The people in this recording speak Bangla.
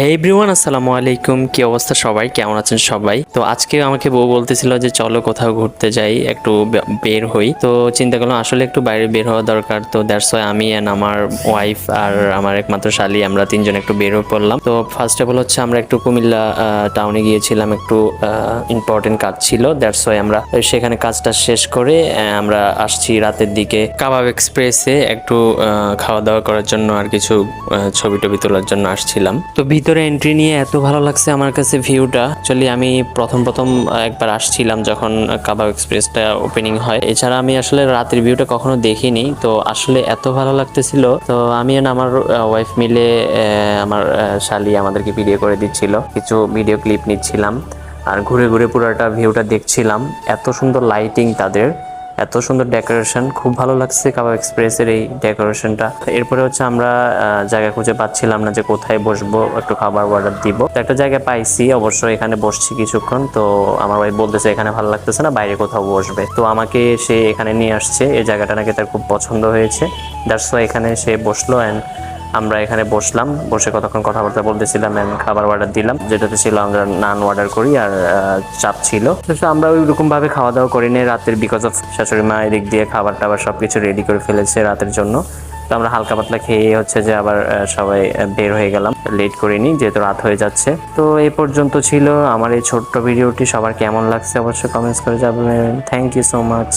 হে এভরিওয়ান আসসালামু আলাইকুম। কি অবস্থা সবাই? কেমন আছেন সবাই? তো আজকে আমাকে বউ বলতেছিল যে চলো কোথাও ঘুরতে যাই, একটু বের হই। তো চিন্তা করলাম, আসলে একটু বাইরে বের হওয়া দরকার। তো দ্যাটস ওয়াই আমি অ্যান্ড আমার ওয়াইফ আর আমার একমাত্র শালি আমরা তিনজন একটু বের হয়ে পড়লাম। তো ফার্স্ট অফ অল হচ্ছে আমরা একটু কুমিল্লা টাউনে গিয়েছিলাম, একটু ইম্পর্টেন্ট কাজ ছিল। দ্যাটস ওয়াই আমরা সেখানে কাজটা শেষ করে আমরা আসছি রাতের দিকে। কাবাব এক্সপ্রেসে একটু খাওয়া দাওয়া করার জন্য আর কিছু ছবি টবি তোলার জন্য আসছিলাম। তো ভিতরে এন্ট্রি নিয়ে এত ভালো লাগছে আমার কাছে ভিউটা অ্যাকচুয়ালি আমি প্রথম প্রথম একবার আসছিলাম যখন কাবাব এক্সপ্রেসটা ওপেনিং হয়। এছাড়া আমি আসলে রাতের ভিউটা কখনো দেখিনি। তো আসলে এত ভালো লাগতেছিল। তো আমি আমার ওয়াইফ মিলে আমার শালি আমাদেরকে ভিডিও করে দিচ্ছিল। কিছু ভিডিও ক্লিপ নিচ্ছিলাম। আর ঘুরে ঘুরে পুরোটা ভিউটা দেখছিলাম। এত সুন্দর লাইটিং তাদের। এত সুন্দর ডেকোরেশন, খুব ভালো লাগছে কাবাব এক্সপ্রেসের এই ডেকোরেশনটা। এরপরে হচ্ছে আমরা জায়গা খুঁজে পাচ্ছিলাম না যে কোথায় বসবো, একটু খাবার অর্ডার দিব। তো একটা জায়গায় পাইছি, অবশ্য এখানে বসছি কিছুক্ষণ, তো আমার ভাই বলতেছে, এখানে ভালো লাগতেছে না, বাইরে কোথাও বসবে। তো আমাকে সে এখানে নিয়ে আসছে, এই জায়গাটা নাকি তার খুব পছন্দ হয়েছে। দ্যাটস এখানে সে বসল অ্যান্ড আমরা এখানে বসলাম, বসে কতক্ষণ কথাবার্তা বলতেছিলাম and খাবার অর্ডার দিলাম, যেটাতে ছিল আমরা নান অর্ডার করি আর চাপ ছিল। আমরা ওইরকম ভাবে খাওয়া দাওয়া করিনি রাতের বিকজ অফ শাশুড়ি মা এদিক দিয়ে খাবার টাবার সব কিছু রেডি করে ফেলেছে রাতের জন্য। তো আমরা হালকা পাতলা খেয়ে হচ্ছে যে আবার সবাই বের হয়ে গেলাম লেট করিনি যেহেতু রাত হয়ে যাচ্ছে। তো এই পর্যন্ত ছিল আমার এই ছোট্ট ভিডিওটি, সবার কেমন লাগছে অবশ্যই কমেন্টস করে যাবেন থ্যাংক ইউ সো মাচ